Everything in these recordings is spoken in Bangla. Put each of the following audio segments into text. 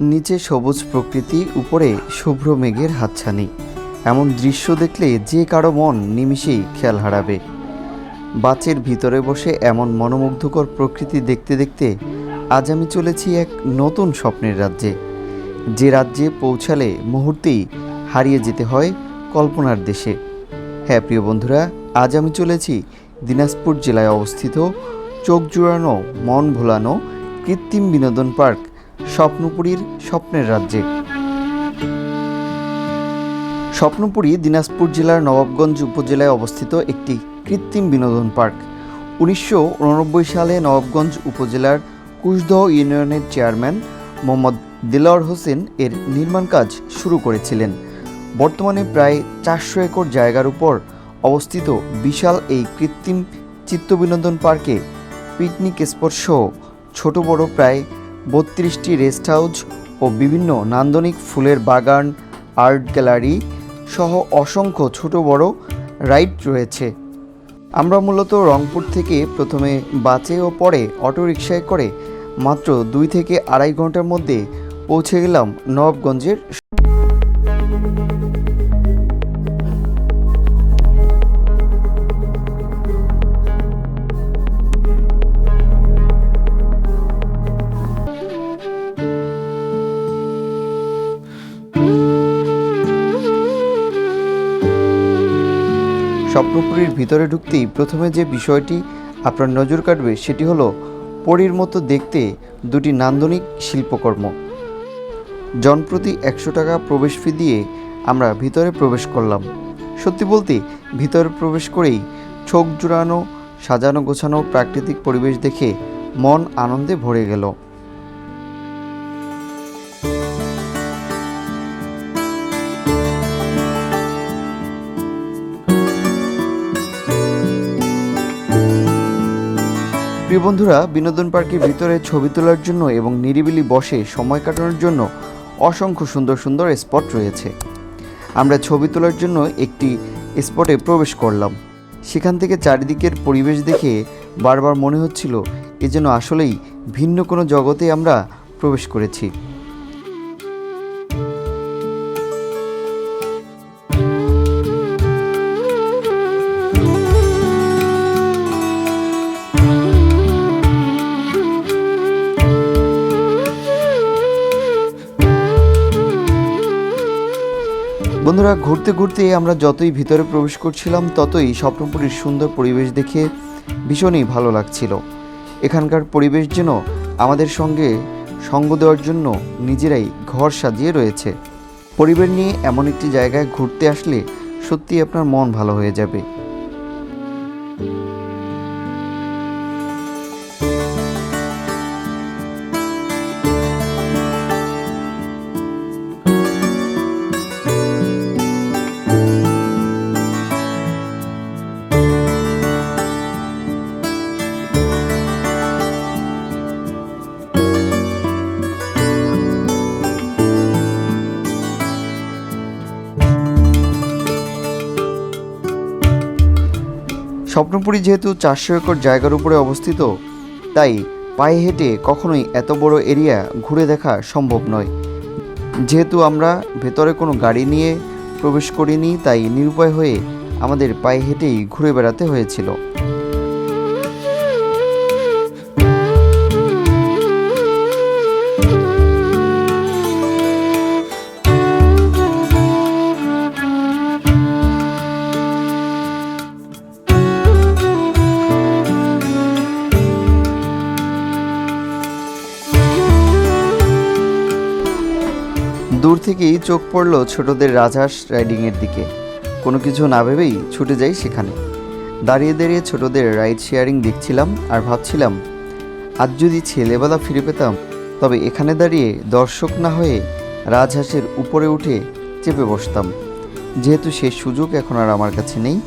নিচে সবুজ প্রকৃতি, উপরে শুভ্র মেঘের হাতছানি। এমন দৃশ্য দেখলে যে কারও মন নিমিষেই খেয়াল হারাবে। বাচের ভিতরে বসে এমন মনোমুগ্ধকর প্রকৃতি দেখতে দেখতে আজ আমি চলেছি এক নতুন স্বপ্নের রাজ্যে। যে রাজ্যে পৌঁছালে মুহূর্তেই হারিয়ে যেতে হয় কল্পনার দেশে। হ্যাঁ প্রিয় বন্ধুরা, আজ আমি চলেছি দিনাজপুর জেলায় অবস্থিত চোখ জুড়ানো, মন ভোলানো কৃত্রিম বিনোদন পার্ক স্বপ্নপুরীর স্বপ্নের রাজ্যে। স্বপ্নপুরী দিনাজপুর জেলার নবাবগঞ্জ উপজেলায় অবস্থিত একটি কৃত্রিম বিনোদন পার্ক। উনিশশো উননব্বই সালে নবাবগঞ্জ উপজেলার কুশদহ ইউনিয়নের চেয়ারম্যান মোহাম্মদ দিলওয়ার হোসেন এর নির্মাণ কাজ শুরু করেছিলেন। বর্তমানে প্রায় চারশো একর জায়গার উপর অবস্থিত বিশাল এই কৃত্রিম চিত্তবিনোদন পার্কে পিকনিক স্পট ছোট বড় প্রায় বত্রিশটি রেস্ট হাউস ও বিভিন্ন নান্দনিক ফুলের বাগান, আর্ট গ্যালারি সহ অসংখ্য ছোট বড় রাইড রয়েছে। আমরা মূলত রংপুর থেকে প্রথমে বাসে ও পরে অটোরিকশায় করে মাত্র দুই থেকে আড়াই ঘণ্টার মধ্যে পৌঁছে গেলাম নবাবগঞ্জের স্বপ্নপুরীর ভিতরে ঢুকতেই প্রথমে যে বিষয়টি আপনার নজর কাটবে সেটি হলো পরীর মতো দেখতে দুটি নান্দনিক শিল্পকর্ম। জনপ্রতি একশো টাকা প্রবেশ ফি দিয়ে আমরা ভিতরে প্রবেশ করলাম। সত্যি বলতে, ভিতরে প্রবেশ করেই চোখ জুড়ানো, সাজানো গোছানো প্রাকৃতিক পরিবেশ দেখে মন আনন্দে ভরে গেল। প্রিয় বন্ধুরা, বিনোদন পার্কের ভিতরে ছবি তোলার জন্য এবং নিরিবিলি বসে সময় কাটানোর জন্য অসংখ্য সুন্দর সুন্দর স্পট রয়েছে। আমরা ছবি তোলার জন্য একটি স্পটে প্রবেশ করলাম। সেখান থেকে চারিদিকের পরিবেশ দেখে বারবার মনে হচ্ছিল, এ যেন আসলেই ভিন্ন কোনো জগতে আমরা প্রবেশ করেছি। বন্ধুরা, ঘুরতে ঘুরতে আমরা যতই ভিতরে প্রবেশ করছিলাম, ততই স্বপ্নপুরীর সুন্দর পরিবেশ দেখে ভীষণই ভালো লাগছিল। এখানকার পরিবেশ যেন আমাদের সঙ্গে সঙ্গ দেওয়ার জন্য নিজেরাই ঘর সাজিয়ে রয়েছে। পরিবার নিয়ে এমন একটি জায়গায় ঘুরতে আসলে সত্যি আপনার মন ভালো হয়ে যাবে। স্বপ্নপুরী যেহেতু চারশো একর জায়গার উপরে অবস্থিত, তাই পায়ে হেঁটে কখনোই এত বড় এরিয়া ঘুরে দেখা সম্ভব নয়। যেহেতু আমরা ভেতরে কোনো গাড়ি নিয়ে প্রবেশ করিনি, তাই নিরুপায় হয়ে আমাদের পায়ে হেঁটেই ঘুরে বেড়াতে হয়েছিল। দূর থেকেই চোখ পড়ল ছোটদের রাজহাঁস রাইডিংয়ের দিকে। কোনো কিছু না ভেবেই ছুটে যাই সেখানে। দাঁড়িয়ে দাঁড়িয়ে ছোটদের রাইড শেয়ারিং দেখছিলাম আর ভাবছিলাম, আজ যদি ছেলেবেলা ফিরে পেতাম, তবে এখানে দাঁড়িয়ে দর্শক না হয়ে রাজহাঁসের উপরে উঠে চেপে বসতাম। যেহেতু সে সুযোগ এখন আর আমার কাছে নেই,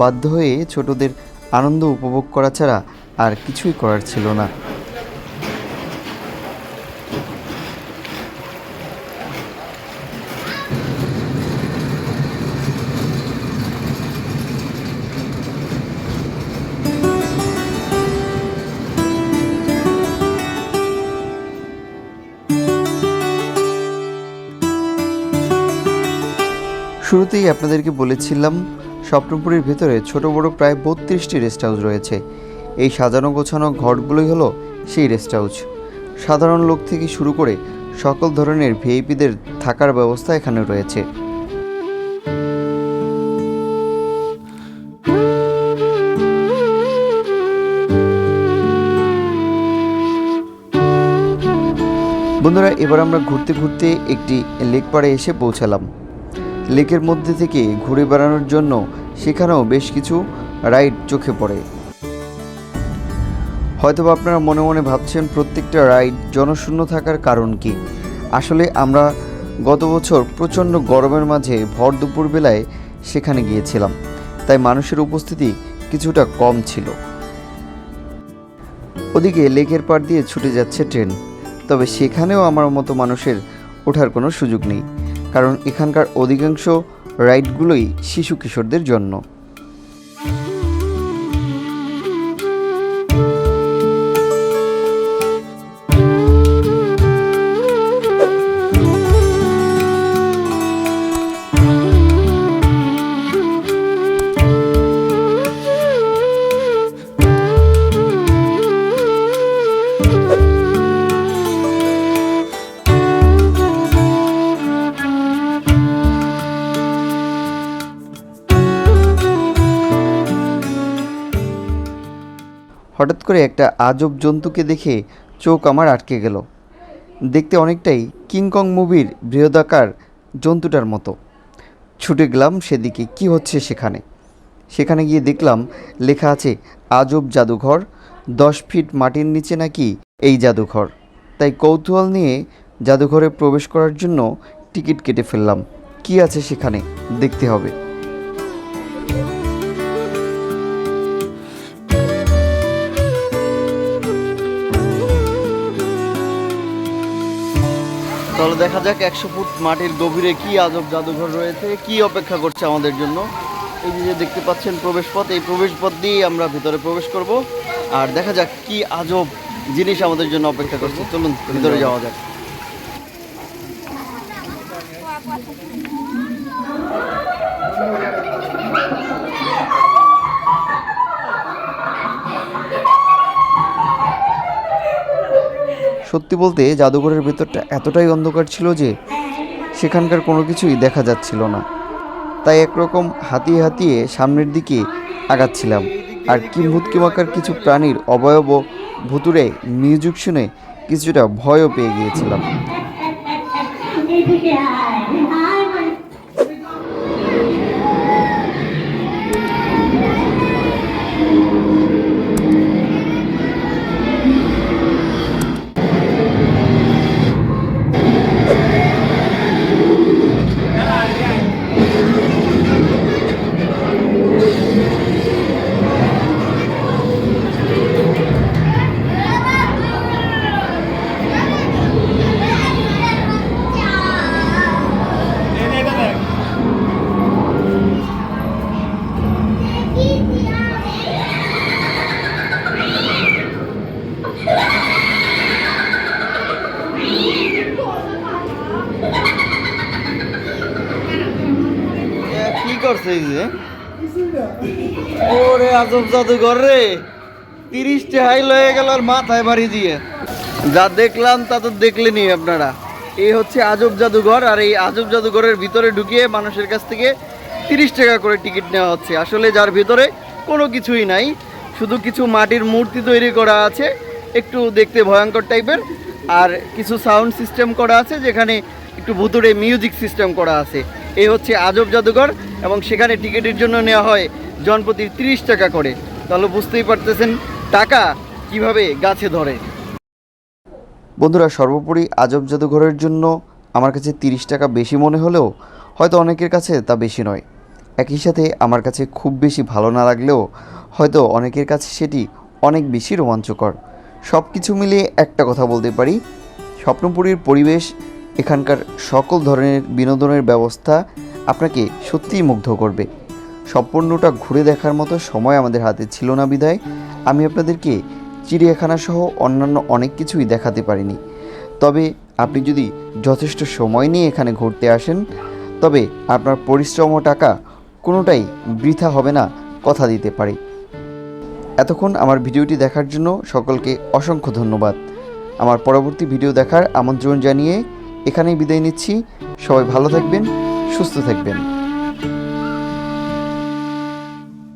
বাধ্য হয়ে ছোটদের আনন্দ উপভোগ করা ছাড়া আর কিছুই করার ছিল না। শুরুতেই আপনাদেরকে বলেছিলাম, স্বপ্নপুরীর ভেতরে ছোট বড় প্রায় বত্রিশটি রেস্ট হাউস রয়েছে। এই সাজানো গোছানো ঘরগুলোই হলো সেই রেস্ট হাউস। সাধারণ লোক থেকে শুরু করে সকল ধরনের ভিআইপিদের থাকার ব্যবস্থা এখানে রয়েছে। বন্ধুরা, এবার আমরা ঘুরতে ঘুরতে একটি লেক পাড়ে এসে পৌঁছালাম। লেকের মধ্যে থেকে ঘুরে বেড়ানোর জন্য সেখানেও বেশ কিছু রাইড চোখে পড়ে। হয়তোবা আপনারা মনে মনে ভাবছেন প্রত্যেকটা রাইড জনশূন্য থাকার কারণ কি? আসলে আমরা গত বছর প্রচণ্ড গরমের মাঝে ভর দুপুর বেলায় সেখানে গিয়েছিলাম, তাই মানুষের উপস্থিতি কিছুটা কম ছিল। ওদিকে লেকের পাড় দিয়ে ছুটে যাচ্ছে ট্রেন, তবে সেখানেও আমার মতো মানুষের ওঠার কোনো সুযোগ নেই। কারণ এখানকার অধিকাংশ রাইডগুলোই শিশু কিশোরদের জন্য। হঠাৎ করে একটা আজব জন্তুকে দেখে চোখ আমার আটকে গেল। দেখতে অনেকটাই কিংকং মুভির বৃহদাকার জন্তুটার মতো। ছুটে গেলাম সেদিকে, কি হচ্ছে সেখানে? সেখানে গিয়ে দেখলাম লেখা আছে, আজব জাদুঘর, দশ ফিট মাটির নিচে নাকি এই জাদুঘর। তাই কৌতূহল নিয়ে জাদুঘরে প্রবেশ করার জন্য টিকিট কেটে ফেললাম। কি আছে সেখানে? দেখতে হবে। তাহলে দেখা যাক একশো ফুট মাটির গভীরে কি আজব জাদুঘর রয়েছে, কি অপেক্ষা করছে আমাদের জন্য। এই যে দেখতে পাচ্ছেন প্রবেশপথ, এই প্রবেশপথ দিয়েই আমরা ভিতরে প্রবেশ করব। আর দেখা যাক কি আজব জিনিস আমাদের জন্য অপেক্ষা করছে। চলুন, ভিতরে যাওয়া যাক। সত্যি বলতে জাদুঘরের ভেতরটা এতটাই অন্ধকার ছিল যে সেখানকার কোনো কিছুই দেখা যাচ্ছিল না। তাই একরকম হাতিয়ে হাতিয়ে সামনের দিকে আগাচ্ছিলাম। আর কিম্ভূত কিমাকার কিছু প্রাণীর অবয়ব ভুতুরে মিউজিক শুনে কিছুটা ভয়ও পেয়ে গিয়েছিলাম। করছে যে। ওরে আজব জাদুঘর রে। তিরিশটা হাইল হয়ে গেল আর মাথায় বাড়ি দিয়ে। যা দেখলাম তা তো দেখলেনি আপনারা। এই হচ্ছে আজব জাদুঘর আর এই আজব জাদুঘরের ভিতরে ঢুকিয়ে মানুষের কাছ থেকে তিরিশ টাকা করে টিকিট নেওয়া হচ্ছে। আসলে যার ভিতরে কোনো কিছুই নাই। শুধু কিছু মাটির মূর্তি তৈরি করা আছে, একটু দেখতে ভয়ঙ্কর টাইপের। আর কিছু সাউন্ড সিস্টেম করা আছে, যেখানে একটু ভুতুরে মিউজিক সিস্টেম করা আছে। এই হচ্ছে আজব জাদুঘর এবং সেখানে টিকিটের জন্য নেওয়া হয় জনপ্রতি তিরিশ টাকা করে। তাহলে বুঝতেই পারতেছেন টাকা কীভাবে গাছে ধরে। বন্ধুরা, সর্বোপরি আজব জাদুঘরের জন্য আমার কাছে তিরিশ টাকা বেশি মনে হলেও হয়তো অনেকের কাছে তা বেশি নয়। একই সাথে আমার কাছে খুব বেশি ভালো না লাগলেও হয়তো অনেকের কাছে সেটি অনেক বেশি রোমাঞ্চকর। সব কিছু মিলিয়ে একটা কথা বলতে পারি, স্বপ্নপুরীর পরিবেশ এখানকার সকল ধরনের বিনোদনের ব্যবস্থা আপনাকে সত্যিই মুগ্ধ করবে। সম্পূর্ণটা ঘুরে দেখার মতো সময় আমাদের হাতে ছিল না বিধায় আমি আপনাদেরকে চিড়িয়াখানা সহ অন্যান্য অনেক কিছুই দেখাতে পারিনি। তবে আপনি যদি যথেষ্ট সময় নিয়ে এখানে ঘুরতে আসেন, তবে আপনার পরিশ্রম ও টাকা কোনোটাই বৃথা হবে না কথা দিতে পারি। এতক্ষণ আমার ভিডিওটি দেখার জন্য সকলকে অসংখ্য ধন্যবাদ। আমার পরবর্তী ভিডিও দেখার আমন্ত্রণ জানিয়ে এখানেই বিদায় নিচ্ছি। সবাই ভালো থাকবেন সুস্থ থাকবেন।